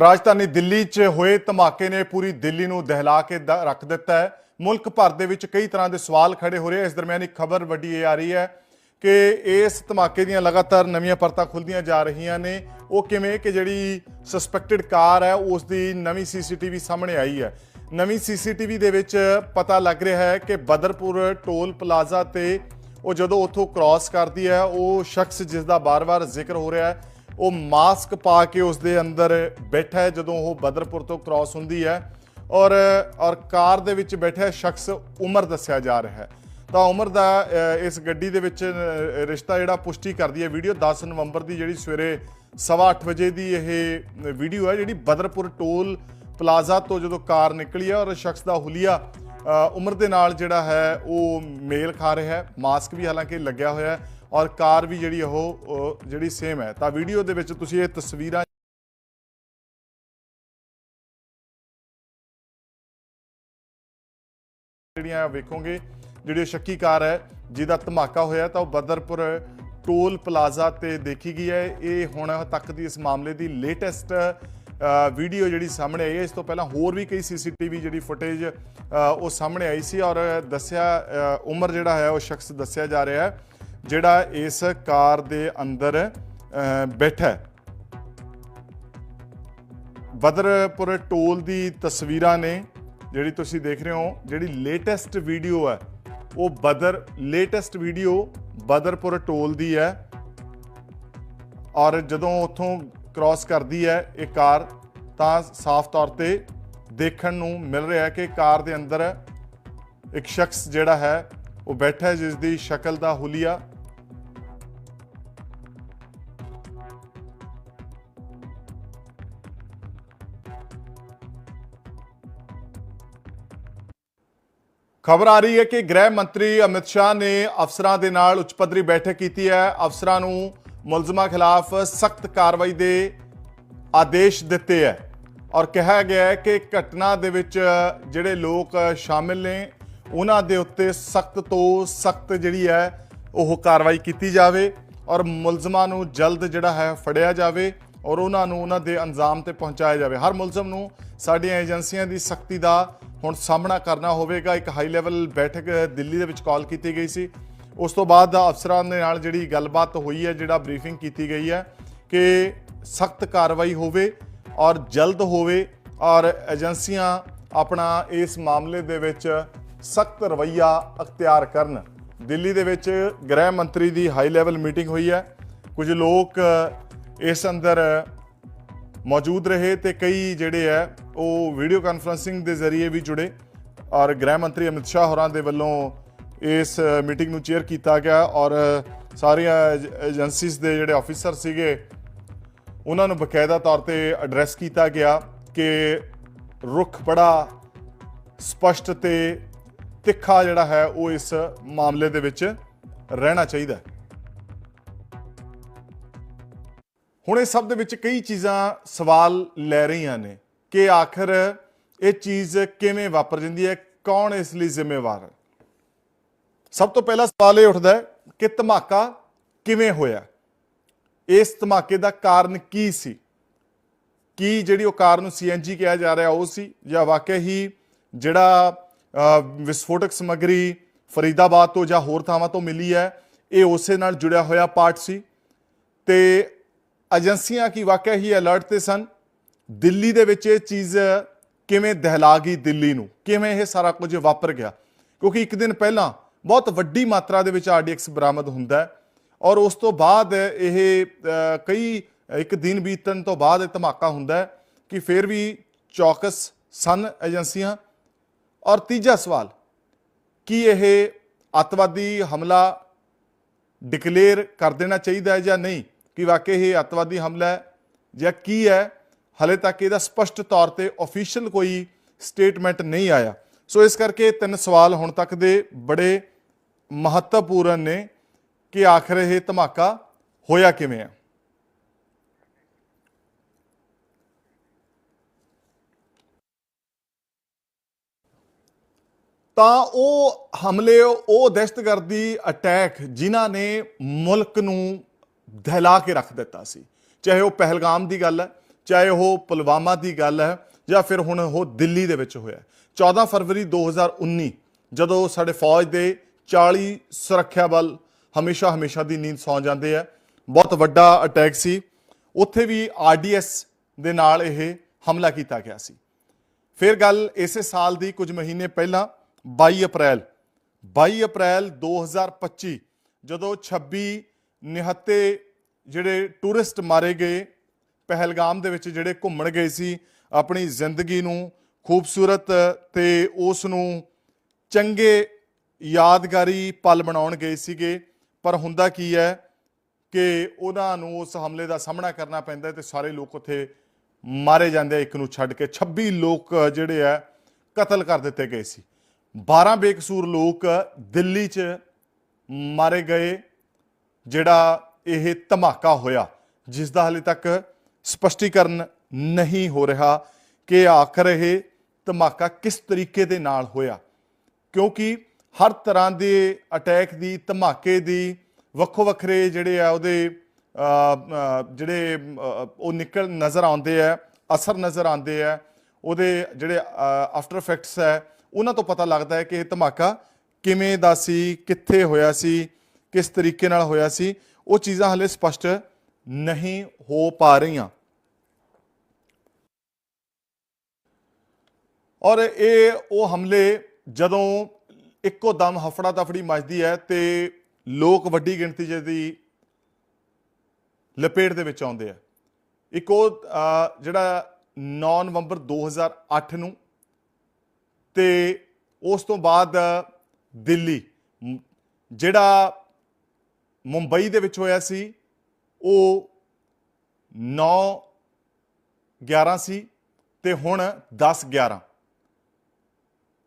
ਰਾਜਧਾਨੀ ਦਿੱਲੀ 'ਚ ਹੋਏ ਧਮਾਕੇ ਨੇ ਪੂਰੀ ਦਿੱਲੀ ਨੂੰ ਦਹਿਲਾ ਕੇ ਦ- ਰੱਖ ਦਿੱਤਾ ਹੈ। ਮੁਲਕ ਭਰ ਦੇ ਵਿੱਚ ਕਈ ਤਰ੍ਹਾਂ ਦੇ ਸਵਾਲ ਖੜੇ ਹੋ ਰਹੇ ਇਸ ਦਰਮਿਆਨ ਇੱਕ ਖਬਰ ਵੱਡੀ ਇਹ ਆ ਰਹੀ ਹੈ ਕਿ ਇਸ ਧਮਾਕੇ ਦੀਆਂ ਲਗਾਤਾਰ ਨਵੀਆਂ ਪਰਤਾਂ ਖੁੱਲਦੀਆਂ ਜਾ ਰਹੀਆਂ ਨੇ। ਉਹ ਕਿਵੇਂ ਕਿ ਜਿਹੜੀ ਸਸਪੈਕਟਡ ਕਾਰ ਹੈ, ਉਸ ਦੀ ਨਵੀਂ ਸੀਸੀਟੀਵੀ ਸਾਹਮਣੇ ਆਈ ਹੈ। ਨਵੀਂ ਸੀਸੀਟੀਵੀ ਦੇ ਵਿੱਚ ਪਤਾ ਲੱਗ ਰਿਹਾ ਹੈ ਕਿ ਬਦਰਪੁਰ ਟੋਲ ਪਲਾਜ਼ਾ ਤੇ ਉਹ ਜਦੋਂ ਉੱਥੋਂ ਕ੍ਰਾਸ ਕਰਦੀ ਹੈ, ਉਹ ਸ਼ਖਸ ਜਿਸ ਦਾ ਬਾਰ-ਬਾਰ ਜ਼ਿਕਰ ਹੋ ਰਿਹਾ ਹੈ ਉਹ ਮਾਸਕ ਪਾ ਕੇ ਉਸ ਦੇ ਅੰਦਰ ਬੈਠਾ ਹੈ ਜਦੋਂ ਉਹ ਬਦਰਪੁਰ ਤੋਂ ਕ੍ਰਾਸ ਹੁੰਦੀ ਹੈ ਔਰ ਔਰ ਕਾਰ ਦੇ ਵਿੱਚ ਬੈਠਾ ਸ਼ਖਸ ਉਮਰ ਦੱਸਿਆ ਜਾ ਰਿਹਾ ਹੈ। ਤਾਂ ਉਮਰ ਦਾ ਇਸ ਗੱਡੀ ਦੇ ਵਿੱਚ ਰਿਸ਼ਤਾ ਜਿਹੜਾ ਪੁਸ਼ਟੀ ਕਰਦੀ ਹੈ ਵੀਡੀਓ 10 ਨਵੰਬਰ ਦੀ ਜਿਹੜੀ ਸਵੇਰੇ 8:30 ਵਜੇ ਦੀ ਇਹ ਵੀਡੀਓ ਹੈ, ਜਿਹੜੀ ਬਦਰਪੁਰ ਟੋਲ ਪਲਾਜ਼ਾ ਤੋਂ ਜਦੋਂ ਕਾਰ ਨਿਕਲੀ ਹੈ ਔਰ ਸ਼ਖਸ ਦਾ ਹੁਲੀਆ ਉਮਰ ਦੇ ਨਾਲ ਜਿਹੜਾ ਹੈ, ਉਹ ਮੇਲ ਖਾ ਰਿਹਾ ਹੈ। ਮਾਸਕ ਵੀ ਹਾਲਾਂਕਿ ਲੱਗਿਆ ਹੋਇਆ ਹੈ। ਔਰ ਕਾਰ ਵੀ ਜਿਹੜੀ ਉਹ ਜਿਹੜੀ ਸੇਮ ਹੈ। ਤਾਂ ਵੀਡੀਓ ਦੇ ਵਿੱਚ ਤੁਸੀਂ ਇਹ ਤਸਵੀਰਾਂ ਜਿਹੜੀਆਂ ਵੇਖੋਗੇ, ਜਿਹੜੀ ਉਹ ਸ਼ੱਕੀ ਕਾਰ ਹੈ, ਜਿਹਦਾ ਧਮਾਕਾ ਹੋਇਆ, ਤਾਂ ਉਹ ਬਦਰਪੁਰ ਟੋਲ ਪਲਾਜ਼ਾ ਤੇ ਦੇਖੀ ਗਈ ਹੈ। ਇਹ ਹੁਣ ਤੱਕ ਦੀ ਇਸ ਮਾਮਲੇ ਦੀ ਲੇਟੈਸਟ ਵੀਡੀਓ ਜਿਹੜੀ ਸਾਹਮਣੇ ਆਈ ਹੈ। ਇਸ ਤੋਂ ਪਹਿਲਾਂ ਹੋਰ ਵੀ ਕਈ ਸੀਸੀਟੀਵੀ ਜਿਹੜੀ ਫੁਟੇਜ ਉਹ ਸਾਹਮਣੇ ਆਈ ਸੀ ਔਰ ਦੱਸਿਆ ਉਮਰ ਜਿਹੜਾ ਹੈ, ਉਹ ਸ਼ਖਸ ਦੱਸਿਆ ਜਾ ਰਿਹਾ ਹੈ। ਜਿਹੜਾ ਇਸ ਕਾਰ ਦੇ ਅੰਦਰ ਬੈਠਾ ਬਦਰਪੁਰ ਟੋਲ ਦੀ ਤਸਵੀਰਾਂ ਨੇ, ਜਿਹੜੀ ਤੁਸੀਂ ਦੇਖ ਰਹੇ ਹੋ, ਜਿਹੜੀ ਲੇਟੈਸਟ ਵੀਡੀਓ ਹੈ, ਉਹ ਬਦਰ ਲੇਟੈਸਟ ਵੀਡੀਓ ਬਦਰਪੁਰ ਟੋਲ ਦੀ ਹੈ। ਔਰ ਜਦੋਂ ਉੱਥੋਂ ਕ੍ਰਾਸ ਕਰਦੀ ਹੈ ਇਹ ਕਾਰ, ਤਾਂ ਸਾਫ਼ ਤੌਰ ਤੇ ਦੇਖਣ ਨੂੰ ਮਿਲ ਰਿਹਾ ਹੈ ਕਿ ਕਾਰ ਦੇ ਅੰਦਰ ਇੱਕ ਸ਼ਖਸ ਜਿਹੜਾ ਹੈ, ਉਹ ਬੈਠਾ ਜਿਸ ਦੀ ਸ਼ਕਲ ਦਾ ਹੁਲੀਆ ਖਬਰ ਆ ਰਹੀ ਹੈ ਕਿ ਗ੍ਰਹਿ ਮੰਤਰੀ ਅਮਿਤ ਸ਼ਾਹ ਨੇ ਅਫਸਰਾਂ ਦੇ ਨਾਲ ਉੱਚ ਪੱਧਰੀ ਬੈਠਕ ਕੀਤੀ ਹੈ। ਅਫਸਰਾਂ ਨੂੰ ਮੁਲਜ਼ਮਾਂ ਖਿਲਾਫ ਸਖਤ ਕਾਰਵਾਈ ਦੇ ਆਦੇਸ਼ ਦਿੱਤੇ ਹੈ ਔਰ ਕਿਹਾ ਗਿਆ ਹੈ ਕਿ ਘਟਨਾ ਦੇ ਵਿੱਚ ਜਿਹੜੇ ਲੋਕ ਸ਼ਾਮਿਲ ਨੇ, ਉਹਨਾਂ ਦੇ ਉੱਤੇ ਸਖਤ ਤੋਂ ਸਖਤ ਜਿਹੜੀ ਹੈ ਉਹ ਕਾਰਵਾਈ ਕੀਤੀ ਜਾਵੇ ਔਰ ਮੁਲਜ਼ਮਾਂ ਨੂੰ ਜਲਦ ਜਿਹੜਾ ਹੈ ਫੜਿਆ ਜਾਵੇ ਔਰ ਉਹਨਾਂ ਨੂੰ ਉਹਨਾਂ ਦੇ ਅੰਜਾਮ ਤੇ ਪਹੁੰਚਾਇਆ ਜਾਵੇ। ਹਰ ਮੁਲਜ਼ਮ ਨੂੰ ਸਾਡੀਆਂ ਏਜੰਸੀਆਂ ਦੀ ਸਖਤੀ ਦਾ ਹੁਣ ਸਾਹਮਣਾ ਕਰਨਾ ਹੋਵੇਗਾ। ਇੱਕ ਹਾਈ ਲੈਵਲ ਬੈਠਕ ਦਿੱਲੀ ਦੇ ਵਿੱਚ ਕਾਲ ਕੀਤੀ ਗਈ ਸੀ। ਉਸ ਤੋਂ ਬਾਅਦ ਅਫਸਰਾਂ ਦੇ ਨਾਲ ਜਿਹੜੀ ਗੱਲਬਾਤ ਹੋਈ ਹੈ, ਜਿਹੜਾ ਬਰੀਫਿੰਗ ਕੀਤੀ ਗਈ ਹੈ ਕਿ ਸਖਤ ਕਾਰਵਾਈ ਹੋਵੇ ਔਰ ਜਲਦ ਹੋਵੇ ਔਰ ਏਜੰਸੀਆਂ ਆਪਣਾ ਇਸ ਮਾਮਲੇ ਦੇ ਵਿੱਚ ਸਖਤ ਰਵੱਈਆ ਅਖਤਿਆਰ ਕਰਨ। ਦਿੱਲੀ ਦੇ ਵਿੱਚ ਗ੍ਰਹਿ ਮੰਤਰੀ ਦੀ ਹਾਈ ਲੈਵਲ ਮੀਟਿੰਗ ਹੋਈ ਹੈ। ਕੁਝ ਲੋਕ ਇਸ ਅੰਦਰ ਮੌਜੂਦ ਰਹੇ ਤੇ ਕਈ ਜਿਹੜੇ ਹੈ, ਉਹ ਵੀਡੀਓ ਕਾਨਫਰੰਸਿੰਗ ਦੇ ਜ਼ਰੀਏ ਵੀ ਜੁੜੇ। ਔਰ ਗ੍ਰਹਿ ਮੰਤਰੀ ਅਮਿਤ ਸ਼ਾਹ ਹੋਰਾਂ ਦੇ ਵੱਲੋਂ ਇਸ ਮੀਟਿੰਗ ਨੂੰ ਚੇਅਰ ਕੀਤਾ ਗਿਆ। ਔਰ ਸਾਰੀਆਂ ਏਜੰਸੀਜ਼ ਦੇ ਜਿਹੜੇ ਆਫੀਸਰ ਸੀਗੇ, ਉਹਨਾਂ ਨੂੰ ਬਕਾਇਦਾ ਤੌਰ ਤੇ ਐਡਰੈਸ ਕੀਤਾ ਗਿਆ ਕਿ ਰੁਖ ਬੜਾ ਸਪਸ਼ਟ ਤੇ ਤਿੱਖਾ ਜਿਹੜਾ ਹੈ, ਉਹ ਇਸ ਮਾਮਲੇ ਦੇ ਵਿੱਚ ਰਹਿਣਾ ਚਾਹੀਦਾ ਹੈ। ਹੁਣ ਇਹ ਸਭ ਦੇ ਵਿੱਚ ਕਈ ਚੀਜ਼ਾਂ ਸਵਾਲ ਲੈ ਰਹੀਆਂ ਨੇ ਕਿ ਆਖਰ ਇਹ ਚੀਜ਼ ਕਿਵੇਂ ਵਾਪਰ ਜਾਂਦੀ ਹੈ, ਕੌਣ ਇਸ ਲਈ ਜ਼ਿੰਮੇਵਾਰ ਹੈ? ਸਭ ਤੋਂ ਪਹਿਲਾ ਸਵਾਲ ਇਹ ਉੱਠਦਾ ਹੈ ਕਿ ਧਮਾਕਾ ਕਿਵੇਂ ਹੋਇਆ? ਇਸ ਧਮਾਕੇ ਦਾ ਕਾਰਨ ਕੀ ਸੀ? ਕੀ ਜਿਹੜੀ ਉਹ ਕਾਰ ਨੂੰ ਸੀਐਨਜੀ ਕਿਹਾ ਜਾ ਰਿਹਾ, ਉਹ ਸੀ? ਜਾਂ ਵਾਕਿਆ ਹੀ ਜਿਹੜਾ ਵਿਸਫੋਟਕ ਸਮੱਗਰੀ ਫਰੀਦਾਬਾਦ ਤੋਂ ਜਾਂ ਹੋਰ ਥਾਵਾਂ ਤੋਂ ਮਿਲੀ ਹੈ, ਇਹ ਉਸੇ ਨਾਲ ਜੁੜਿਆ ਹੋਇਆ ਪਾਰਟ ਸੀ? ਤੇ ਏਜੰਸੀਆਂ ਕੀ ਵਾਕਿਆ ਹੀ ਅਲਰਟ ਤੇ ਸਨ? ਦਿੱਲੀ ਦੇ ਵਿੱਚ ਇਹ ਚੀਜ਼ ਕਿਵੇਂ ਦਹਿਲਾ ਗਈ ਦਿੱਲੀ ਨੂੰ? ਕਿਵੇਂ ਇਹ ਸਾਰਾ ਕੁਝ ਵਾਪਰ ਗਿਆ? ਕਿਉਂਕਿ ਇੱਕ ਦਿਨ ਪਹਿਲਾਂ ਬਹੁਤ ਵੱਡੀ ਮਾਤਰਾ ਦੇ ਵਿੱਚ ਆਰਡੀਐਕਸ ਬਰਾਮਦ ਹੁੰਦਾ ਔਰ ਉਸ ਤੋਂ ਬਾਅਦ ਇਹ ਕਈ, ਇੱਕ ਦਿਨ ਬੀਤਣ ਤੋਂ ਬਾਅਦ ਇਹ ਧਮਾਕਾ ਹੁੰਦਾ ਕਿ ਫਿਰ ਵੀ ਚੌਕਸ ਸਨ ਏਜੰਸੀਆਂ। ਔਰ ਤੀਜਾ ਸਵਾਲ, ਕੀ ਇਹ ਅੱਤਵਾਦੀ ਹਮਲਾ ਡਿਕਲੇਅਰ ਕਰ ਦੇਣਾ ਚਾਹੀਦਾ ਹੈ ਜਾਂ ਨਹੀਂ? ਕਿ ਵਾਕਈ ਇਹ ਅੱਤਵਾਦੀ ਹਮਲਾ ਹੈ ਜਾਂ ਕੀ ਹੈ, ਹਲੇ ਤੱਕ ਇਹਦਾ ਸਪਸ਼ਟ ਤੌਰ ਤੇ ਅਫੀਸ਼ੀਅਲ ਕੋਈ ਸਟੇਟਮੈਂਟ ਨਹੀਂ ਆਇਆ। ਸੋ ਇਸ ਕਰਕੇ ਤਿੰਨ ਸਵਾਲ ਹੁਣ ਤੱਕ ਦੇ ਬੜੇ ਮਹੱਤਵਪੂਰਨ ਨੇ ਕਿ ਆਖਰ ਇਹ ਧਮਾਕਾ ਹੋਇਆ ਕਿਵੇਂ ਹੈ। ਤਾਂ ਉਹ ਹਮਲੇ, ਉਹ ਦਹਿਸ਼ਤਗਰਦੀ ਅਟੈਕ ਜਿਨ੍ਹਾਂ ਨੇ ਮੁਲਕ ਨੂੰ ਦਹਿਲਾ ਕੇ ਰੱਖ ਦਿੱਤਾ ਸੀ। ਚਾਹੇ ਉਹ ਪਹਿਲਗਾਮ ਦੀ ਗੱਲ ਹੈ, ਚਾਹੇ ਉਹ ਪੁਲਵਾਮਾ ਦੀ ਗੱਲ ਹੈ, ਜਾਂ ਫਿਰ ਹੁਣ ਉਹ ਦਿੱਲੀ ਦੇ ਵਿੱਚ ਹੋਇਆ 14 ਫਰਵਰੀ 2019 ਜਦੋਂ ਸਾਡੇ ਫੌਜ ਦੇ 40 ਸੁਰੱਖਿਆ ਬਲ ਹਮੇਸ਼ਾ ਹਮੇਸ਼ਾ ਦੀ ਨੀਂਦ ਸੌਂ ਜਾਂਦੇ ਆ। ਬਹੁਤ ਵੱਡਾ ਅਟੈਕ ਸੀ। ਉੱਥੇ ਵੀ ਆਰਡੀਐਸ ਦੇ ਨਾਲ ਇਹ ਹਮਲਾ ਕੀਤਾ ਗਿਆ ਸੀ। ਫਿਰ ਗੱਲ ਇਸੇ ਸਾਲ ਦੀ ਕੁਝ ਮਹੀਨੇ ਪਹਿਲਾਂ 22 ਅਪ੍ਰੈਲ। 22 ਅਪ੍ਰੈਲ 2025 ਜਦੋਂ 26 ਨਿਹੱਤੇ ਜਿਹੜੇ ਟੂਰਿਸਟ ਮਾਰੇ ਗਏ, ਪਹਿਲਗਾਮ ਦੇ ਵਿੱਚ ਜਿਹੜੇ ਘੁੰਮਣ ਗਏ ਸੀ, ਆਪਣੀ ਜ਼ਿੰਦਗੀ ਨੂੰ ਖੂਬਸੂਰਤ ਤੇ ਉਸ ਨੂੰ ਚੰਗੇ ਯਾਦਗਾਰੀ ਪਲ ਬਣਾਉਣ ਗਏ ਸੀਗੇ। ਪਰ ਹੁੰਦਾ ਕੀ ਹੈ ਕਿ ਉਹਨਾਂ ਨੂੰ ਉਸ ਹਮਲੇ ਦਾ ਸਾਹਮਣਾ ਕਰਨਾ ਪੈਂਦਾ ਹੈ ਤੇ ਸਾਰੇ ਲੋਕ ਉੱਥੇ ਮਾਰੇ ਜਾਂਦੇ ਆ, ਇੱਕ ਨੂੰ ਛੱਡ ਕੇ। 26 ਲੋਕ ਜਿਹੜੇ ਆ, ਕਤਲ ਕਰ ਦਿੱਤੇ ਗਏ ਸੀ। 12 ਬੇਕਸੂਰ ਲੋਕ ਦਿੱਲੀ 'ਚ ਮਾਰੇ ਗਏ। ਜਿਹੜਾ ਇਹ ਧਮਾਕਾ ਹੋਇਆ ਜਿਸ ਦਾ ਹਲੇ ਤੱਕ ਸਪਸ਼ਟੀਕਰਨ ਨਹੀਂ ਹੋ ਰਿਹਾ ਕਿ ਆਖਰ ਇਹ ਧਮਾਕਾ ਕਿਸ ਤਰੀਕੇ ਦੇ ਨਾਲ ਹੋਇਆ। ਕਿਉਂਕਿ ਹਰ ਤਰ੍ਹਾਂ ਦੇ ਅਟੈਕ ਦੀ, ਧਮਾਕੇ ਦੀ, ਵੱਖੋ ਵੱਖਰੇ ਜਿਹੜੇ ਆ ਉਹਦੇ ਜਿਹੜੇ ਉਹ ਨਿਕਲ, ਨਜ਼ਰ ਆਉਂਦੇ ਆ, ਅਸਰ ਨਜ਼ਰ ਆਉਂਦੇ ਆ, ਉਹਦੇ ਜਿਹੜੇ ਆਫਟਰ ਇਫੈਕਟਸ ਹੈ, ਉਹਨਾਂ ਤੋਂ ਪਤਾ ਲੱਗਦਾ ਹੈ ਕਿ ਇਹ ਧਮਾਕਾ ਕਿਵੇਂ ਦਾ ਸੀ, ਕਿੱਥੇ ਹੋਇਆ ਸੀ ਕਿਸ ਤਰੀਕੇ ਨਾਲ ਹੋਇਆ ਸੀ, ਉਹ ਚੀਜ਼ਾਂ ਹਲੇ ਸਪਸ਼ਟ ਨਹੀਂ ਹੋ ਪਾ ਰਹੀਆਂ। ਔਰ ਇਹ ਉਹ ਹਮਲੇ ਜਦੋਂ ਇੱਕੋ ਦਮ ਹਫੜਾ ਤਫੜੀ ਮਚਦੀ ਹੈ ਤੇ ਲੋਕ ਵੱਡੀ ਗਿਣਤੀ 'ਚ ਦੀ ਲਪੇਟ ਦੇ ਵਿੱਚ ਆਉਂਦੇ ਆ। ਇੱਕ ਉਹ ਜਿਹੜਾ 9 ਨਵੰਬਰ 2008 ਨੂੰ ਤੇ ਉਸ ਤੋਂ ਬਾਅਦ ਦਿੱਲੀ, ਜਿਹੜਾ ਮੁੰਬਈ ਦੇ ਵਿੱਚ ਹੋਇਆ ਸੀ, ਉਹ 9 11 ਸੀ ਤੇ ਹੁਣ 10 11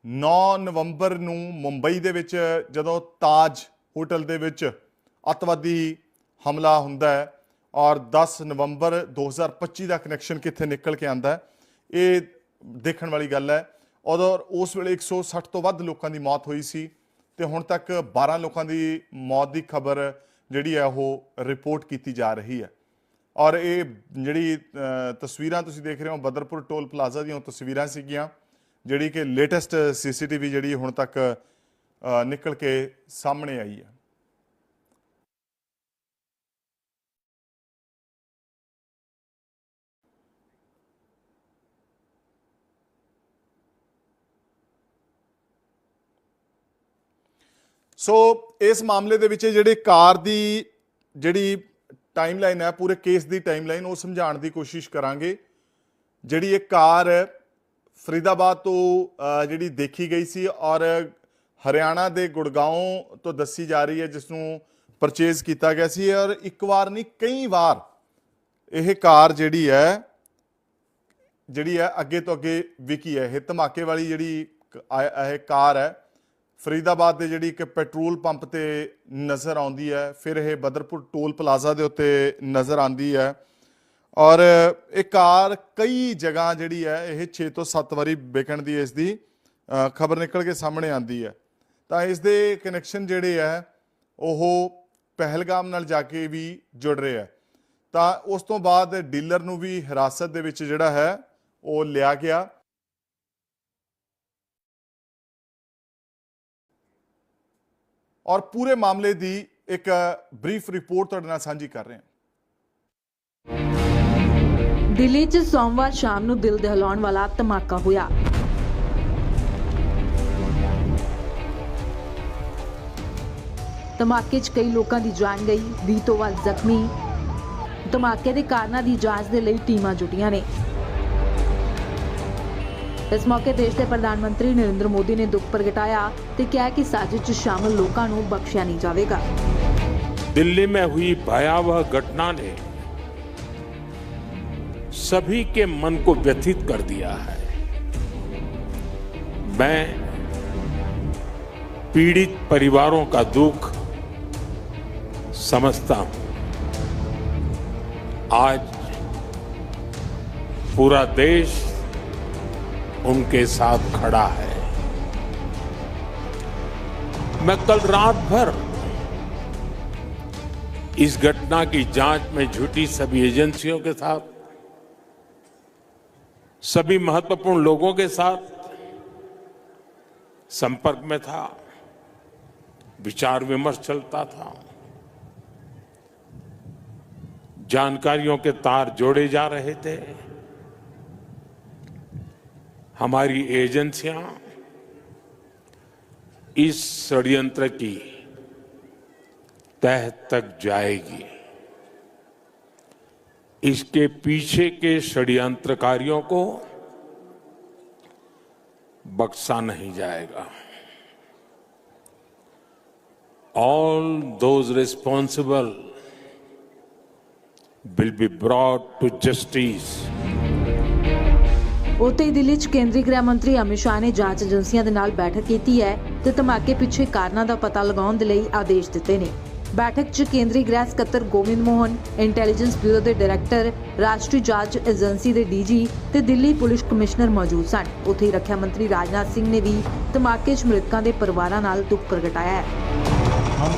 9 ਨਵੰਬਰ ਨੂੰ ਮੁੰਬਈ ਦੇ ਵਿੱਚ ਜਦੋਂ ਤਾਜ ਹੋਟਲ ਦੇ ਵਿੱਚ ਅੱਤਵਾਦੀ ਹਮਲਾ ਹੁੰਦਾ ਹੈ ਔਰ 10 ਨਵੰਬਰ 2025 ਦਾ ਕਨੈਕਸ਼ਨ ਕਿੱਥੇ ਨਿਕਲ ਕੇ ਆਂਦਾ ਇਹ ਦੇਖਣ ਵਾਲੀ ਗੱਲ ਹੈ। ਉਦੋਂ ਉਸ ਵੇਲੇ 160 ਤੋਂ ਵੱਧ ਲੋਕਾਂ ਦੀ ਮੌਤ ਹੋਈ ਸੀ। ਤੇ ਹੁਣ ਤੱਕ 12 ਲੋਕਾਂ ਦੀ ਮੌਤ ਦੀ ਖਬਰ ਜਿਹੜੀ ਹੈ ਉਹ ਰਿਪੋਰਟ ਕੀਤੀ ਜਾ ਰਹੀ ਹੈ। ਔਰ ਇਹ ਜਿਹੜੀ ਤਸਵੀਰਾਂ ਤੁਸੀਂ ਦੇਖ ਰਹੇ ਹੋ, ਬਦਰਪੁਰ ਟੋਲ ਪਲਾਜ਼ਾ ਦੀਆਂ ਤਸਵੀਰਾਂ ਸੀਗੀਆਂ, ਜਿਹੜੀ ਕਿ ਲੇਟੈਸਟ ਸੀਸੀਟੀਵੀ ਜਿਹੜੀ ਹੁਣ ਤੱਕ ਨਿਕਲ ਕੇ ਸਾਹਮਣੇ ਆਈ ਹੈ। ਸੋ ਇਸ ਮਾਮਲੇ ਦੇ ਵਿੱਚ ਜਿਹੜੇ ਕਾਰ ਦੀ ਜਿਹੜੀ ਟਾਈਮਲਾਈਨ ਹੈ, ਪੂਰੇ ਕੇਸ ਦੀ ਟਾਈਮਲਾਈਨ ਉਹ ਸਮਝਾਉਣ ਦੀ ਕੋਸ਼ਿਸ਼ ਕਰਾਂਗੇ। ਜਿਹੜੀ ਇਹ ਕਾਰ ਫਰੀਦਾਬਾਦ ਤੋਂ ਜਿਹੜੀ ਦੇਖੀ ਗਈ ਸੀ ਔਰ ਹਰਿਆਣਾ ਦੇ ਗੁੜਗਾਉਂ ਤੋਂ ਦੱਸੀ ਜਾ ਰਹੀ ਹੈ, ਜਿਸ ਨੂੰ ਪਰਚੇਜ਼ ਕੀਤਾ ਗਿਆ ਸੀ ਔਰ ਇੱਕ ਵਾਰ ਨਹੀਂ, ਕਈ ਵਾਰ ਇਹ ਕਾਰ ਜਿਹੜੀ ਹੈ ਜਿਹੜੀ ਹੈ, ਅੱਗੇ ਤੋਂ ਅੱਗੇ ਵਿਕੀ ਹੈ। ਇਹ ਧਮਾਕੇ ਵਾਲੀ ਜਿਹੜੀ ਕ- ਆ- ਇਹ ਕਾਰ ਹੈ ਫਰੀਦਾਬਾਦ ਦੇ ਜਿਹੜੀ ਇੱਕ ਪੈਟਰੋਲ ਪੰਪ ਤੇ ਨਜ਼ਰ ਆਉਂਦੀ ਹੈ, ਫਿਰ ਇਹ ਬਦਰਪੁਰ ਟੋਲ ਪਲਾਜ਼ਾ ਦੇ ਉੱਤੇ ਨਜ਼ਰ ਆਉਂਦੀ ਹੈ। ਔਰ ਇਹ ਕਾਰ ਕਈ ਜਗ੍ਹਾ ਜਿਹੜੀ ਹੈ, ਇਹ 6 ਤੋਂ 7 ਵਾਰੀ ਵਿਕਣ ਦੀ ਇਸ ਦੀ ਖਬਰ ਨਿਕਲ ਕੇ ਸਾਹਮਣੇ ਆਉਂਦੀ ਹੈ। ਤਾਂ ਇਸ ਦੇ ਕਨੈਕਸ਼ਨ ਜਿਹੜੇ ਹੈ, ਉਹ ਪਹਿਲਗਾਮ ਨਾਲ ਜਾ ਕੇ ਵੀ ਜੁੜ ਰਹੇ ਹੈ। ਤਾਂ ਉਸ ਤੋਂ ਬਾਅਦ ਡੀਲਰ ਨੂੰ ਵੀ ਹਿਰਾਸਤ ਦੇ ਵਿੱਚ ਜਿਹੜਾ ਹੈ, ਉਹ ਲਿਆ ਗਿਆ। ਔਰ ਪੂਰੇ ਮਾਮਲੇ ਦੀ ਇੱਕ ਬਰੀਫ ਰਿਪੋਰਟ ਤੁਹਾਡੇ ਨਾਲ ਸਾਂਝੀ ਕਰ ਰਹੇ ਹਾਂ। ਦਿੱਲੀ 'ਚ ਸੋਮਵਾਰ ਸ਼ਾਮ ਨੂੰ ਦਿਲ ਦਹਿਲਾਉਣ ਵਾਲਾ ਧਮਾਕਾ ਹੋਇਆ। ਧਮਾਕੇ 'ਚ ਕਈ ਲੋਕਾਂ ਦੀ ਜਾਨ ਗਈ 20 ਤੋਂ ਵੱਧ ਜ਼ਖਮੀ। ਧਮਾਕੇ ਦੇ ਕਾਰਨਾਂ ਦੀ ਜਾਂਚ ਦੇ ਲਈ ਟੀਮਾਂ ਜੁਟੀਆਂ ਨੇ। ਇਸ ਮੌਕੇ ਦੇਸ਼ ਦੇ ਪ੍ਰਧਾਨ ਮੰਤਰੀ ਨਰਿੰਦਰ ਮੋਦੀ ਨੇ ਦੁੱਖ ਪ੍ਰਗਟਾਇਆ ਤੇ ਕਿਹਾ ਕਿ ਸਾਜ਼ਿਸ਼ 'ਚ ਸ਼ਾਮਲ ਲੋਕਾਂ ਨੂੰ ਬਖਸ਼ਿਆ ਨਹੀਂ ਜਾਵੇਗਾ दिल्ली में हुई भयावह घटना ने सभी के मन को व्यथित कर दिया है मैं पीड़ित परिवारों का दुख समझता हूं आज पूरा देश उनके साथ खड़ा है। मैं कल रात भर इस घटना की जाँच में जुटी सभी एजेंसियों के साथ, सभी महत्वपूर्ण लोगों के साथ संपर्क में था, विचार विमर्श चलता था। जानकारियों के तार जोड़े जा रहे थे। हमारी एजेंसियाँ इस षड्यंत्र की तह तक जाएगी इसके पीछे के षड्यंत्रकारियों को बक्सा नहीं जाएगा all those responsible will be brought to justice. ਉੱਥੇ ਹੀ ਦਿੱਲੀ 'ਚ ਕੇਂਦਰੀ ਗ੍ਰਹਿ ਮੰਤਰੀ ਅਮਿਤ ਸ਼ਾਹ ਨੇ ਜਾਂਚ ਏਜੰਸੀਆਂ ਦੇ ਨਾਲ ਬੈਠਕ ਕੀਤੀ ਹੈ ਤੇ ਧਮਾਕੇ ਪਿੱਛੇ ਕਾਰਨਾਂ ਦਾ ਪਤਾ ਲਗਾਉਣ ਦੇ ਲਈ ਆਦੇਸ਼ ਦਿੱਤੇ ਨੇ ਬੈਠਕ 'ਚ ਕੇਂਦਰੀ ਗ੍ਰਹਿ ਸਕੱਤਰ ਗੋਬਿੰਦ ਮੋਹਨ ਇੰਟੈਲੀਜੈਂਸ ਬਿਊਰੋ ਦੇ ਡਾਇਰੈਕਟਰ ਰਾਸ਼ਟਰੀ ਜਾਂਚ ਏਜੰਸੀ ਦੇ ਡੀਜੀ ਤੇ ਦਿੱਲੀ ਪੁਲਿਸ ਕਮਿਸ਼ਨਰ ਮੌਜੂਦ ਸਨ ਉੱਥੇ ਹੀ ਰੱਖਿਆ ਮੰਤਰੀ ਰਾਜਨਾਥ ਸਿੰਘ ਨੇ ਵੀ ਧਮਾਕੇ 'ਚ ਮ੍ਰਿਤਕਾਂ ਦੇ ਪਰਿਵਾਰਾਂ ਨਾਲ ਦੁੱਖ ਪ੍ਰਗਟਾਇਆ ਹੈ हम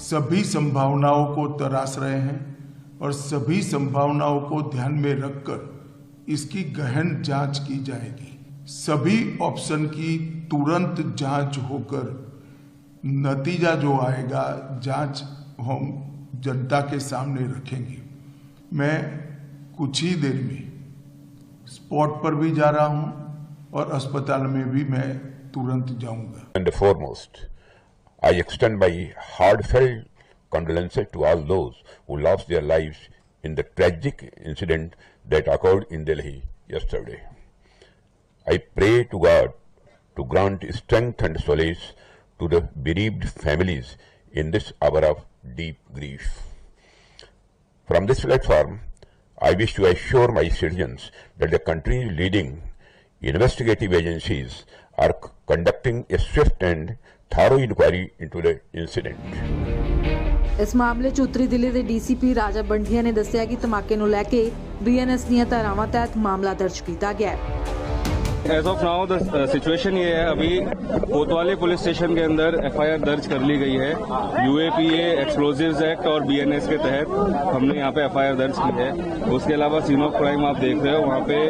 सभी संभावनाओं को तराश रहे हैं और सभी संभावनाओं को ध्यान में रखकर इसकी गहन जाँच की जाएगी। सभी ऑप्शन की तुरंत जाँच होकर नतीजा जो आएगा जाँच हम जनता के सामने रखेंगे। मैं कुछ ही देर में स्पॉट पर भी जा रहा हूँ और अस्पताल में भी मैं तुरंत जाऊँगा। And foremost, I extend my heartfelt condolences to all those who lost their lives in the tragic incident that occurred in Delhi yesterday. I pray to God to grant strength and solace to the bereaved families in this hour of deep grief. From this platform, I wish to assure my citizens that the country's leading investigative agencies are conducting a swift and thorough inquiry into the incident. ਇਸ ਮਾਮਲੇ 'ਚ ਉੱਤਰੀ ਦਿੱਲੀ ਦੇ DCP ਰਾਜਾ ਬੰਢੀਆ ਨੇ ਦੱਸਿਆ ਕਿ ਧਮਾਕੇ ਨੂੰ ਲੈ ਕੇ ਬੀਐਨਐਸ ਦੀਆਂ ਧਾਰਾਵਾਂ ਤਹਿਤ ਮਾਮਲਾ ਦਰਜ ਕੀਤਾ ਗਿਆ ਹੈ as of now the situation ये है अभी कोतवाली पुलिस स्टेशन के अंदर एफआईआर दर्ज कर ली गई है यूएपीए एक्सप्लोजिव्स एक्ट और बीएनएस के तहत हमने यहाँ पे एफआईआर दर्ज की है उसके अलावा सीन ऑफ क्राइम आप देख रहे हो वहाँ पे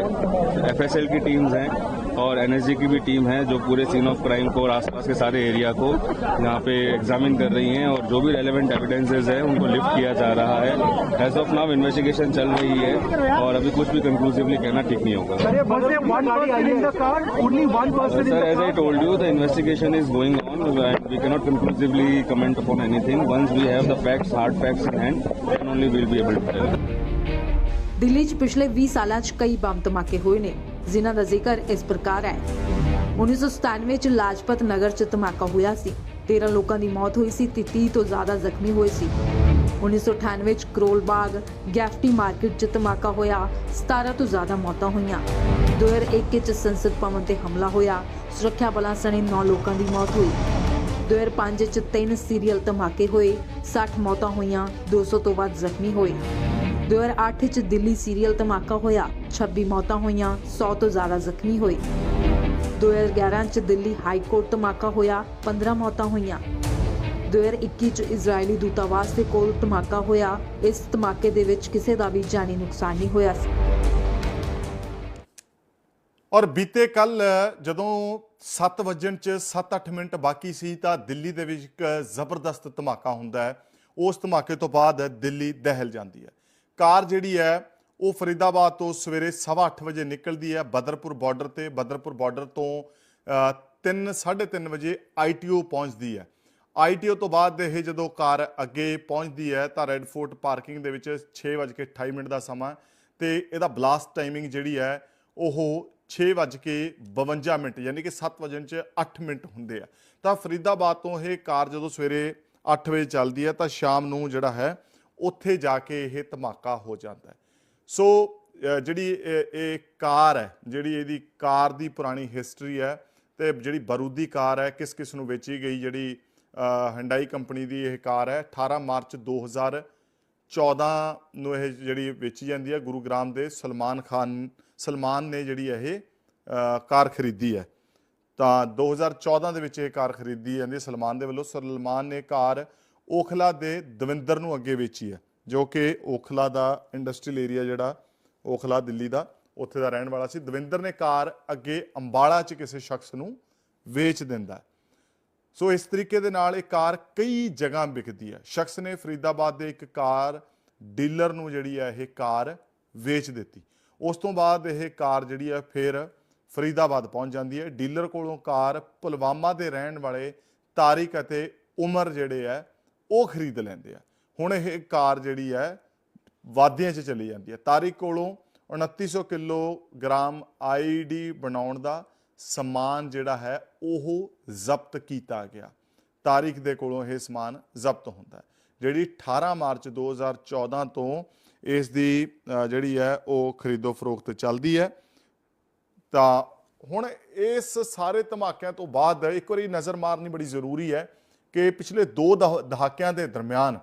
एफएसएल की टीम्स हैं और एनएसजी की भी टीम है जो पूरे सीन ऑफ क्राइम को और आसपास के सारे एरिया को यहाँ पे एग्जामिन कर रही हैं और जो भी रेलेवेंट एविडेंसेस है उनको लिफ्ट किया जा रहा है एज ऑफ नाउ इन्वेस्टिगेशन चल रही है और अभी कुछ भी कंक्लूसिवली कहना ठीक नहीं होगा Sir, was there one person in the car? Only one person in Sir, the as car? I told you, the investigation is going on and we cannot conclusively comment upon anything. Once we have the facts, hard facts in hand, then only we'll be able to tell. Delhi 'ਚ ਪਿਛਲੇ 20 ਸਾਲਾਂ 'ਚ ਕਈ bomb ਧਮਾਕੇ ਹੋਏ ਨੇ ਜਿਨ੍ਹਾਂ ਦਾ ਜ਼ਿਕਰ ਇਸ ਪ੍ਰਕਾਰ ਹੈ। 1997 'ਚ ਲਾਜਪਤ ਨਗਰ 'ਚ ਧਮਾਕਾ ਹੋਇਆ ਸੀ। 13 ਲੋਕਾਂ ਦੀ ਮੌਤ ਹੋਈ ਸੀ ਤੇ 30 ਤੋਂ ਜ਼ਿਆਦਾ ਜ਼ਖਮੀ ਹੋਏ ਸੀ। 1998 'ਚ ਕਰੋਲ ਬਾਗ ਗੈਫਟੀ ਮਾਰਕੀਟ 'ਚ ਧਮਾਕਾ ਹੋਇਆ। 17 ਤੋਂ ਜ਼ਿਆਦਾ ਮੌਤਾਂ ਹੋਈਆਂ। 2001 'ਚ ਸੰਸਦ ਭਵਨ ਤੇ ਹਮਲਾ ਹੋਇਆ। ਸੁਰੱਖਿਆ ਬਲਾਂ ਸਣੇ 9 ਲੋਕਾਂ ਦੀ ਮੌਤ ਹੋਈ। 2005 'ਚ ਤਿੰਨ ਸੀਰੀਅਲ ਧਮਾਕੇ ਹੋਏ। 60 ਮੌਤਾਂ ਹੋਈਆਂ। 200 ਤੋਂ ਵੱਧ ਜ਼ਖਮੀ ਹੋਏ। 2008 'ਚ ਦਿੱਲੀ ਸੀਰੀਅਲ ਧਮਾਕਾ ਹੋਇਆ। 26 ਮੌਤਾਂ ਹੋਈਆਂ 100 ਤੋਂ ਜ਼ਿਆਦਾ ਜ਼ਖਮੀ ਹੋਏ। 2011 'ਚ ਦਿੱਲੀ ਹਾਈ ਕੋਰਟ ਧਮਾਕਾ ਹੋਇਆ 15 ਮੌਤਾਂ ਹੋਈਆਂ। 2021 'ਚ ਇਜ਼ਰਾਈਲੀ ਦੂਤਾਵਾਸ ਦੇ ਕੋਲ ਧਮਾਕਾ ਹੋਇਆ, ਇਸ ਧਮਾਕੇ ਦੇ ਵਿੱਚ ਕਿਸੇ ਦਾ ਵੀ ਜਾਨੀ ਨੁਕਸਾਨ ਨਹੀਂ ਹੋਇਆ ਸੀ। ਔਰ ਬੀਤੇ ਕੱਲ ਜਦੋਂ 7 ਵਜਣ ਚ 7-8 ਮਿੰਟ ਬਾਕੀ ਸੀ, ਤਾਂ ਦਿੱਲੀ ਦੇ ਵਿੱਚ ਇੱਕ ਜ਼ਬਰਦਸਤ ਧਮਾਕਾ ਹੁੰਦਾ ਹੈ। ਉਸ ਧਮਾਕੇ ਤੋਂ ਬਾਅਦ ਦਿੱਲੀ ਦਹਿਲ ਜਾਂਦੀ ਹੈ। ਕਾਰ ਜਿਹੜੀ ਹੈ, ਉਹ ਫਰੀਦਾਬਾਦ ਤੋਂ ਸਵੇਰੇ 8:30 ਵਜੇ ਨਿਕਲਦੀ ਹੈ। ਬਦਰਪੁਰ ਬਾਰਡਰ ਤੇ, ਬਦਰਪੁਰ ਬਾਰਡਰ ਤੋਂ 3 3:30 ਵਜੇ ਆਈਟੀਓ ਪਹੁੰਚਦੀ ਹੈ। ਆਈਟੀਓ ਤੋਂ ਬਾਅਦ ਇਹ ਜਦੋਂ ਕਾਰ ਅੱਗੇ ਪਹੁੰਚਦੀ ਹੈ, ਤਾਂ ਰੈੱਡ ਫੋਰਟ ਪਾਰਕਿੰਗ ਦੇ ਵਿੱਚ 6:28 ਮਿੰਟ ਦਾ ਸਮਾਂ ਤੇ ਇਹਦਾ ਬਲਾਸਟ ਟਾਈਮਿੰਗ ਜਿਹੜੀ ਹੈ, ਉਹ 6:52 ਮਿੰਟ, ਯਾਨੀ ਕਿ 7 ਵਜਣ ਚ 8 ਮਿੰਟ ਹੁੰਦੇ ਆ। ਤਾਂ ਫਰੀਦਾਬਾਦ ਤੋਂ ਇਹ ਕਾਰ ਜਦੋਂ ਸਵੇਰੇ 8 ਵਜੇ ਚੱਲਦੀ ਹੈ, ਤਾਂ ਸ਼ਾਮ ਨੂੰ ਜਿਹੜਾ ਹੈ ਉੱਥੇ ਜਾ ਕੇ ਇਹ ਧਮਾਕਾ ਹੋ ਜਾਂਦਾ ਸੋ ਜਿਹੜੀ ਇਹ ਕਾਰ ਹੈ, ਜਿਹੜੀ ਇਹਦੀ ਕਾਰ ਦੀ ਪੁਰਾਣੀ ਹਿਸਟਰੀ ਹੈ ਤੇ ਜਿਹੜੀ ਬਰੂਦੀ ਕਾਰ ਹੈ ਕਿਸ ਕਿਸ ਨੂੰ ਵੇਚੀ ਗਈ, ਜਿਹੜੀ ਹੰਡਾਈ ਕੰਪਨੀ ਦੀ ਇਹ ਕਾਰ ਹੈ 18 ਮਾਰਚ 2014 ਨੂੰ ਇਹ ਜਿਹੜੀ ਵੇਚੀ ਜਾਂਦੀ ਹੈ ਗੁਰੂਗ੍ਰਾਮ ਦੇ ਸਲਮਾਨ ਖਾਨ, ਸਲਮਾਨ ਨੇ ਜਿਹੜੀ ਇਹ ਕਾਰ ਖਰੀਦੀ ਹੈ। ਤਾਂ 2014 ਦੇ ਵਿੱਚ ਇਹ ਕਾਰ ਖਰੀਦੀ ਜਾਂਦੀ ਹੈ, ਸਲਮਾਨ ਦੇ ਵੱਲੋਂ। ਸਲਮਾਨ ਨੇ ਕਾਰ ਓਖਲਾ ਦੇ ਦਵਿੰਦਰ ਨੂੰ ਅੱਗੇ ਵੇਚੀ ਹੈ, ਜੋ ਕਿ ਓਖਲਾ ਦਾ ਇੰਡਸਟਰੀਅਲ ਏਰੀਆ ਜਿਹੜਾ, ਓਖਲਾ ਦਿੱਲੀ ਦਾ, ਉੱਥੇ ਦਾ ਰਹਿਣ ਵਾਲਾ ਸੀ। ਦਵਿੰਦਰ ਨੇ ਕਾਰ ਅੱਗੇ ਅੰਬਾਲਾ 'ਚ ਕਿਸੇ ਸ਼ਖਸ ਨੂੰ ਵੇਚ ਦਿੰਦਾ ਸੋ ਇਸ ਤਰੀਕੇ ਦੇ ਨਾਲ ਇਹ ਕਾਰ ਕਈ ਜਗ੍ਹਾ ਵਿਕਦੀ ਹੈ। ਸ਼ਖਸ ਨੇ ਫਰੀਦਾਬਾਦ ਦੇ ਇੱਕ ਕਾਰ ਡੀਲਰ ਨੂੰ ਜਿਹੜੀ ਹੈ, ਇਹ ਕਾਰ ਵੇਚ ਦਿੱਤੀ। ਉਸ ਤੋਂ ਬਾਅਦ ਇਹ ਕਾਰ ਜਿਹੜੀ ਹੈ, ਫਿਰ ਫਰੀਦਾਬਾਦ ਪਹੁੰਚ ਜਾਂਦੀ ਹੈ। ਡੀਲਰ ਕੋਲੋਂ ਕਾਰ ਪੁਲਵਾਮਾ ਦੇ ਰਹਿਣ ਵਾਲੇ ਤਾਰਿਕ ਅਤੇ ਉਮਰ ਜਿਹੜੇ ਹੈ ਉਹ ਖਰੀਦ ਲੈਂਦੇ ਆ। ਹੁਣ ਇਹ ਕਾਰ ਜਿਹੜੀ ਹੈ, ਵਾਧਿਆਂ 'ਚ ਚਲੀ ਜਾਂਦੀ ਹੈ। ਤਾਰਿਕ ਕੋਲੋਂ 2900 ਕਿਲੋਗ੍ਰਾਮ ਆਈਡੀ ਬਣਾਉਣ ਦਾ ਸਮਾਨ ਜਿਹੜਾ ਹੈ, ਉਹ ਜ਼ਬਤ ਕੀਤਾ ਗਿਆ। ਤਾਰਿਕ ਦੇ ਕੋਲੋਂ ਇਹ ਸਮਾਨ ਜ਼ਬਤ ਹੁੰਦਾ ਜਿਹੜੀ 18 ਮਾਰਚ 2014 ਤੋਂ ਇਸ ਦੀ ਜਿਹੜੀ ਹੈ, ਉਹ ਖਰੀਦੋ ਫਰੋਖਤ ਚੱਲਦੀ ਹੈ। ਤਾਂ ਹੁਣ ਇਸ ਸਾਰੇ ਧਮਾਕਿਆਂ ਤੋਂ ਬਾਅਦ ਇੱਕ ਵਾਰੀ ਨਜ਼ਰ ਮਾਰਨੀ ਬੜੀ ਜ਼ਰੂਰੀ ਹੈ। ਕਿ ਪਿਛਲੇ 2 ਦਹਾਕਿਆਂ ਦੇ ਦਰਮਿਆਨ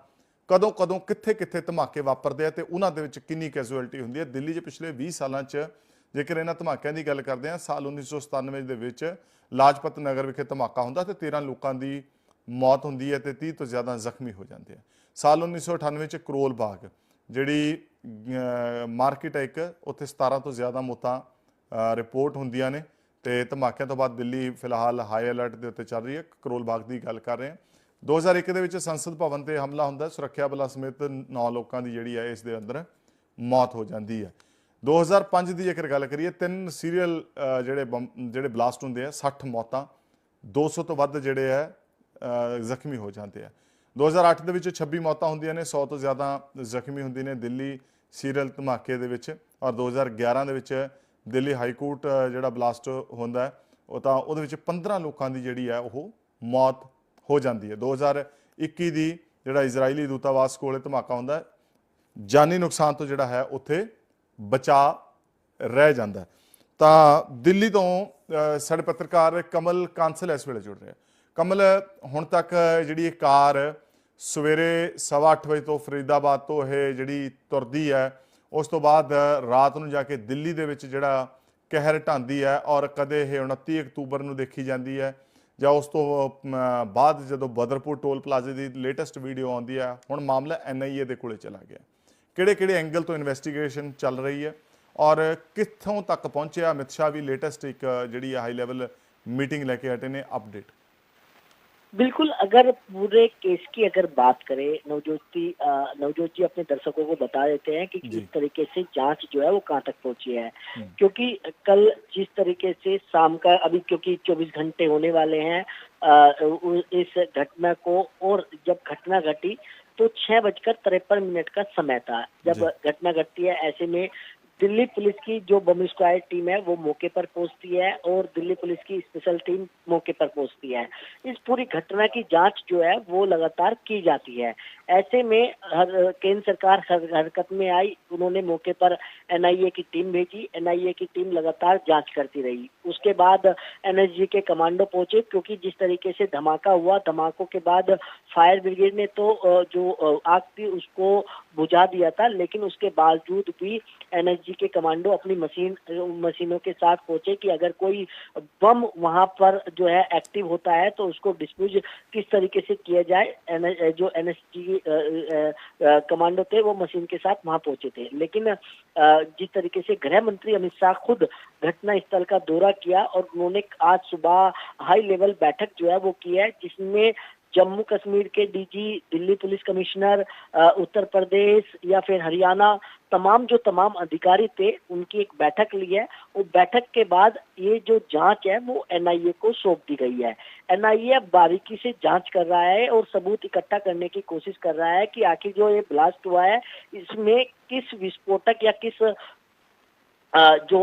ਕਦੋਂ ਕਦੋਂ ਕਿੱਥੇ ਕਿੱਥੇ ਧਮਾਕੇ ਵਾਪਰਦੇ ਆ ਤੇ ਉਹਨਾਂ ਦੇ ਵਿੱਚ ਕਿੰਨੀ ਕੈਜੂਅਲਟੀ ਹੁੰਦੀ ਹੈ? ਦਿੱਲੀ 'ਚ ਪਿਛਲੇ 20 ਸਾਲਾਂ 'ਚ ਜੇਕਰ ਇਹਨਾਂ ਧਮਾਕਿਆਂ ਦੀ ਗੱਲ ਕਰਦੇ ਆ, ਸਾਲ 1997 ਦੇ ਵਿੱਚ ਲਾਜਪਤ ਨਗਰ ਵਿਖੇ ਧਮਾਕਾ ਹੁੰਦਾ ਤੇ 13 ਲੋਕਾਂ ਦੀ ਮੌਤ ਹੁੰਦੀ ਹੈ ਤੇ 30 ਤੋਂ ਜ਼ਿਆਦਾ ਜ਼ਖਮੀ ਹੋ ਜਾਂਦੇ ਆ। ਸਾਲ 1998 ਚ ਕਰੋਲ ਬਾਗ, ਜਿਹੜੀ ਮਾਰਕੀਟ ਹੈ ਇੱਕ, ਉੱਥੇ 17 ਤੋਂ ਜ਼ਿਆਦਾ ਮੌਤਾਂ ਰਿਪੋਰਟ ਹੁੰਦੀਆਂ ਨੇ। ਤੇ ਧਮਾਕਿਆਂ ਤੋਂ ਬਾਅਦ ਦਿੱਲੀ ਫਿਲਹਾਲ ਹਾਈ ਅਲਰਟ ਦੇ ਉੱਤੇ ਚੱਲ ਰਹੀ ਹੈ। ਕਰੋਲ ਬਾਗ ਦੀ ਗੱਲ ਕਰ ਰਹੇ ਹਾਂ। 2001 ਦੇ ਵਿੱਚ ਸੰਸਦ ਭਵਨ ਤੇ ਹਮਲਾ ਹੁੰਦਾ ਸੁਰੱਖਿਆ ਬਲਾਂ ਸਮੇਤ 9 ਲੋਕਾਂ ਦੀ ਜਿਹੜੀ ਹੈ ਇਸ ਦੇ ਅੰਦਰ ਮੌਤ ਹੋ ਜਾਂਦੀ ਹੈ। 2005 ਦੀ ਜੇਕਰ ਗੱਲ ਕਰੀਏ, ਤਿੰਨ ਸੀਰੀਅਲ ਜਿਹੜੇ ਬੰਬ- ਜਿਹੜੇ ਬਲਾਸਟ ਹੁੰਦੇ ਆ 60 ਮੌਤਾਂ 200 ਤੋਂ ਵੱਧ ਜਿਹੜੇ ਹੈ ਜ਼ਖਮੀ ਹੋ ਜਾਂਦੇ ਆ। 2008 ਦੇ ਵਿੱਚ 26 ਮੌਤਾਂ ਹੁੰਦੀਆਂ ਨੇ 100 ਤੋਂ ਜ਼ਿਆਦਾ ਜ਼ਖਮੀ ਹੁੰਦੇ ਨੇ ਦਿੱਲੀ ਸੀਰੀਅਲ ਧਮਾਕੇ ਦੇ ਵਿੱਚ। ਔਰ 2011 ਦੇ ਵਿੱਚ ਦਿੱਲੀ ਹਾਈ ਕੋਰਟ ਜਿਹੜਾ ਬਲਾਸਟ ਹੁੰਦਾ ਉਹ ਤਾਂ ਉਹਦੇ ਵਿੱਚ 15 ਲੋਕਾਂ ਦੀ ਜਿਹੜੀ ਹੈ ਉਹ ਮੌਤ ਹੋ ਜਾਂਦੀ ਹੈ। 2021 ਦੀ ਜਿਹੜਾ ਇਜ਼ਰਾਈਲੀ ਦੂਤਾਵਾਸ ਕੋਲੇ ਧਮਾਕਾ ਹੁੰਦਾ ਜਾਨੀ ਨੁਕਸਾਨ ਤੋਂ ਜਿਹੜਾ ਹੈ ਉੱਥੇ ਬਚਾ ਰਹਿ ਜਾਂਦਾ ਤਾਂ ਦਿੱਲੀ ਤੋਂ ਸਾਡੇ ਪੱਤਰਕਾਰ ਕਮਲ ਕਾਂਸਲ ਇਸ ਵੇਲੇ ਜੁੜ ਰਿਹਾ ਕਮਲ, ਹੁਣ ਤੱਕ ਜਿਹੜੀ ਇਹ ਕਾਰ ਸਵੇਰੇ 8:30 ਵਜੇ ਤੋਂ ਫਰੀਦਾਬਾਦ ਤੋਂ ਇਹ ਜਿਹੜੀ ਤੁਰਦੀ ਹੈ ਉਸ ਤੋਂ ਬਾਅਦ ਰਾਤ ਨੂੰ ਜਾ ਕੇ ਦਿੱਲੀ ਦੇ ਵਿੱਚ ਜਿਹੜਾ ਕਹਿਰ ਢਾਂਦੀ ਹੈ ਔਰ ਕਦੇ ਇਹ 29 ਅਕਤੂਬਰ ਨੂੰ ਦੇਖੀ ਜਾਂਦੀ ਹੈ ਜਾਂ ਉਸ ਤੋਂ ਬਾਅਦ ਜਦੋਂ ਬਦਰਪੁਰ ਟੋਲ ਪਲਾਜ਼ੇ ਦੀ ਲੇਟੈਸਟ ਵੀਡੀਓ ਆਉਂਦੀ ਹੈ, ਹੁਣ ਮਾਮਲਾ ਐਨਆਈਏ ਦੇ ਕੋਲੇ ਚਲਾ ਗਿਆ। ਕਿਹੜੇ ਕਿਹੜੇ ਐਂਗਲ ਤੋਂ ਇਨਵੈਸਟੀਗੇਸ਼ਨ ਚੱਲ ਰਹੀ ਹੈ ਔਰ ਕਿੱਥੋਂ ਤੱਕ ਪਹੁੰਚਿਆ? ਅਮਿਤ ਸ਼ਾਹ ਵੀ ਲੇਟੈਸਟ ਇੱਕ ਜਿਹੜੀ ਹਾਈ ਲੈਵਲ ਮੀਟਿੰਗ ਲੈ ਕੇ ਹਟੇ ਨੇ, ਅਪਡੇਟ। बिल्कुल अगर पूरे केस की अगर बात करें नवजोत नवजोत जी अपने दर्शकों को बता देते हैं कि किस तरीके से जाँच जो है वो कहाँ तक पहुँची है। क्योंकि कल जिस तरीके से शाम का अभी क्योंकि 24 घंटे होने वाले हैं इस घटना को और जब घटना घटी तो छह बजकर तिरपन मिनट का समय था। जब घटना घटती है ऐसे में दिल्ली पुलिस की जो बम स्क्वाड टीम है, वो मौके पर पहुँचती है और दिल्ली पुलिस की स्पेशल टीम मौके पर पहुँचती है। इस पूरी घटना की जाँच जो है, वो लगातार की जाती है। ऐसे में हर, केंद्र सरकार हर हरकत में आई, उन्होंने मौके पर एनआईए की टीम भेजी। एनआईए की टीम लगातार जाँच करती रही। उसके बाद एनएसजी के कमांडो पहुँचे, क्योंकि जिस तरीके से धमाका हुआ, धमाकों के बाद फायर ब्रिगेड ने तो जो आग थी, उसको बुझा दिया था, लेकिन उसके बावजूद भी एनएसजी के कमांडो अपनी मशीन, मशीनों के साथ पहुँचे कि अगर कोई बम वहाँ पर जो है एक्टिव होता है तो उसको डिस्प्यूज किस तरीके से किया जाए जो एनएसजी कमांडो थे वो मशीन के साथ वहाँ पहुँचे थे। लेकिन जिस तरीके से गृह मंत्री अमित शाह खुद घटना स्थल का दौरा किया और उन्होंने आज सुबह हाई लेवल बैठक जो है वो की है, जिसमें जम्मू कश्मीर के DG, Delhi police commissioner Uttar Pradesh या फिर हरियाणा, तमाम जो तमाम अधिकारी थे, उनकी एक बैठक ली है। वो बैठक के बाद ये जो जाँच है, वो एनआईए को सौंप दी गई है। एनआईए अब बारीकी से जाँच कर रहा है और सबूत इकट्ठा करने की कोशिश कर रहा है कि आखिर जो ये ब्लास्ट हुआ है, इसमें किस विस्फोटक या किस जो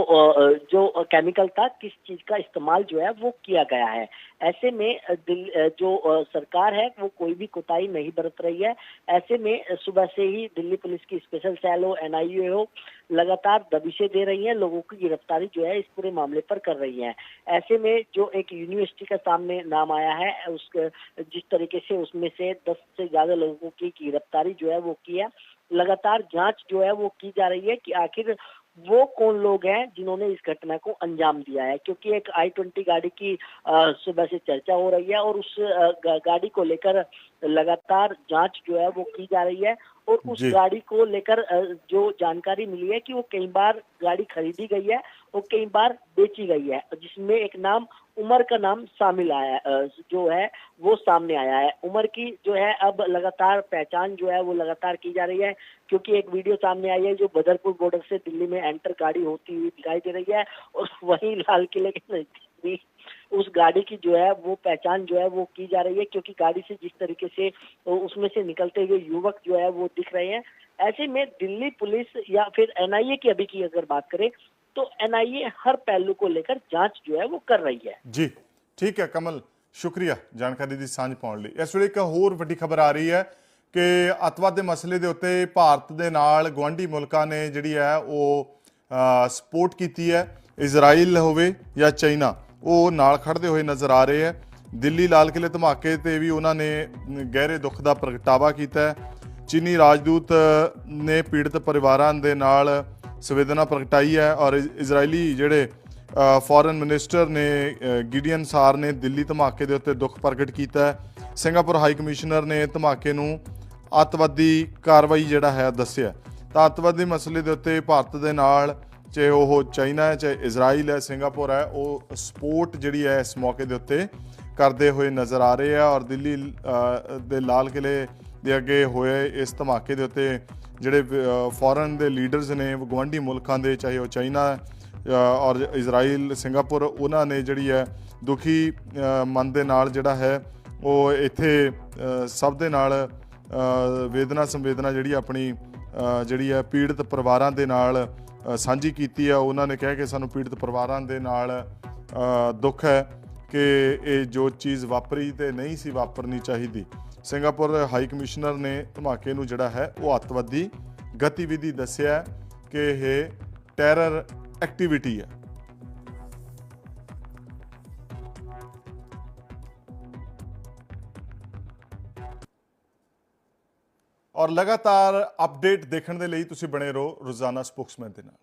जो केमिकल था, किस चीज़ का इस्तेमाल जो है, वो किया गया है। ऐसे में दिल जो सरकार है, वो कोई भी कोताही नहीं बरत रही है। ऐसे में सुबह से ही दिल्ली पुलिस की स्पेशल सेल हो एनआईए हो, लगातार दबिशें दे रही है, लोगों की गिरफ्तारी जो है, इस पूरे मामले पर कर रही है। ऐसे में, जो एक यूनिवर्सिटी का सामने नाम आया है, उस जिस तरीके से उसमें से दस से ज़्यादा लोगों की गिरफ्तारी जो है, वो की है। लगातार जाँच जो है, वो की जा रही है कि आखिर वो कौन लोग हैं जिन्होंने इस घटना को अंजाम दिया है क्योंकि एक आई ट्वेंटी गाड़ी की अ, सुबह से चर्चा हो रही है और उस अ, गा- गाड़ी को लेकर लगातार जाँच जो है वो की जा रही है और उस गाड़ी को लेकर जो जानकारी मिली है कि वो कई बार गाड़ी खरीदी गई है और कई बार बेची गई है जिसमें एक नाम उमर का नाम शामिल आया जो है वो सामने आया है। उमर की जो है अब लगातार पहचान जो है वो लगातार की जा रही है क्योंकि एक वीडियो सामने आई है जो बदरपुर बॉर्डर से दिल्ली में एंटर गाड़ी होती हुई दिखाई दे रही है और वहीं लाल किले के नज़दीक भी उस गाड़ी की जो है वो पहचान जो है वो की जा रही है क्योंकि गाड़ी से जिस तरीके से उसमें से निकलते हुए युवक जो है वो दिख रहे हैं ऐसे में दिल्ली पुलिस या फिर एनआईए की अभी की अगर बात करें तो एनआईए हर पहलू को लेकर जांच जो है वो कर रही है ਜੀ ਠੀਕ ਹੈ ਕਮਲ ਸ਼ੁਕਰੀਆ ਜਾਣਕਾਰੀ ਦੀ ਸਾਂਝ ਪਾਉਣ ਲਈ ਇਸ ਵੇਲੇ ਇੱਕ ਹੋਰ ਵੱਡੀ ਖਬਰ ਆ ਰਹੀ ਹੈ ਕਿ ਅੱਤਵਾਦ ਦੇ ਮਸਲੇ ਦੇ ਉੱਤੇ ਭਾਰਤ ਦੇ ਨਾਲ ਗਵਾਂਢੀ ਮੁਲਕਾਂ ਨੇ ਜਿਹੜੀ ਹੈ ਉਹ ਸਪੋਰਟ ਕੀਤੀ ਹੈ ਇਜ਼ਰਾਈਲ ਹੋਵੇ ਜਾਂ ਚਾਈਨਾ ਉਹ ਨਾਲ ਖੜਦੇ ਹੋਏ ਨਜ਼ਰ ਆ ਰਹੇ ਹੈ। ਦਿੱਲੀ ਲਾਲ ਕਿਲੇ ਧਮਾਕੇ ਤੇ ਵੀ ਉਹਨਾਂ ਨੇ ਗਹਿਰੇ ਦੁੱਖ ਦਾ ਪ੍ਰਗਟਾਵਾ ਕੀਤਾ ਚੀਨੀ ਰਾਜਦੂਤ ਨੇ ਪੀੜਤ ਪਰਿਵਾਰਾਂ ਦੇ ਨਾਲ ਸੰਵੇਦਨਾ ਪ੍ਰਗਟਾਈ ਹੈ ਔਰ ਇਜ਼ਰਾਈਲੀ ਜਿਹੜੇ ਫੋਰਨ ਮਿਨਿਸਟਰ ਨੇ ਅ, ਗਿਡੀਅਨ ਸਾਰ ਨੇ ਦਿੱਲੀ ਧਮਾਕੇ ਦੇ ਉੱਤੇ ਦੁੱਖ ਪ੍ਰਗਟ ਕੀਤਾ ਹੈ। ਸਿੰਗਾਪੁਰ ਹਾਈ ਕਮਿਸ਼ਨਰ ਨੇ ਧਮਾਕੇ ਨੂੰ ਅੱਤਵਾਦੀ ਕਾਰਵਾਈ ਜਿਹੜਾ ਹੈ ਦੱਸਿਆ ਤਾਂ ਅੱਤਵਾਦੀ ਮਸਲੇ ਦੇ ਉੱਤੇ ਭਾਰਤ ਦੇ ਨਾਲ ਚਾਹੇ ਉਹ ਚਾਈਨਾ ਹੈ, ਚਾਹੇ ਇਜ਼ਰਾਈਲ ਹੈ, ਸਿੰਗਾਪੁਰ ਹੈ, ਉਹ ਸਪੋਰਟ ਜਿਹੜੀ ਹੈ ਇਸ ਮੌਕੇ ਦੇ ਉੱਤੇ ਕਰਦੇ ਹੋਏ ਨਜ਼ਰ ਆ ਰਹੇ ਆ ਔਰ ਦਿੱਲੀ ਦੇ ਲਾਲ ਕਿਲੇ ਦੇ ਅੱਗੇ ਹੋਏ ਇਸ ਧਮਾਕੇ ਦੇ ਉੱਤੇ ਜਿਹੜੇ ਫੋਰਨ ਦੇ ਲੀਡਰਸ ਨੇ ਗਵਾਂਢੀ ਮੁਲਕਾਂ ਦੇ, ਚਾਹੇ ਉਹ ਚਾਈਨਾ ਔਰ ਇਜ਼ਰਾਈਲ, ਸਿੰਗਾਪੁਰ, ਉਹਨਾਂ ਨੇ ਜਿਹੜੀ ਹੈ ਦੁਖੀ ਮਨ ਦੇ ਨਾਲ ਜਿਹੜਾ ਹੈ ਉਹ ਇੱਥੇ ਸਭ ਦੇ ਨਾਲ ਵੇਦਨਾ ਸੰਵੇਦਨਾ ਜਿਹੜੀ ਆਪਣੀ ਜਿਹੜੀ ਹੈ ਪੀੜਤ ਪਰਿਵਾਰਾਂ ਦੇ ਨਾਲ ਸਾਂਝੀ ਕੀਤੀ ਹੈ ਉਹਨਾਂ ਨੇ ਕਿਹਾ ਕਿ ਸਾਨੂੰ ਪੀੜਤ ਪਰਿਵਾਰਾਂ ਦੇ ਨਾਲ ਦੁੱਖ ਹੈ ਕਿ ਇਹ ਜੋ ਚੀਜ਼ ਵਾਪਰੀ ਤੇ ਨਹੀਂ ਸੀ ਵਾਪਰਨੀ ਚਾਹੀਦੀ। ਸਿੰਗਾਪੁਰ ਹਾਈ ਕਮਿਸ਼ਨਰ ਨੇ ਧਮਾਕੇ ਨੂੰ ਜਿਹੜਾ ਹੈ, ਉਹ ਅੱਤਵਾਦੀ ਗਤੀਵਿਧੀ ਦੱਸਿਆ ਕਿ ਇਹ ਟੈਰਰ ਐਕਟੀਵਿਟੀ ਹੈ। ਔਰ ਲਗਾਤਾਰ ਅਪਡੇਟ ਦੇਖਣ ਦੇ ਲਈ ਤੁਸੀਂ ਬਣੇ ਰਹੋ ਰੋਜ਼ਾਨਾ ਸਪੋਕਸਮੈਨ ਦੇ ਨਾਲ।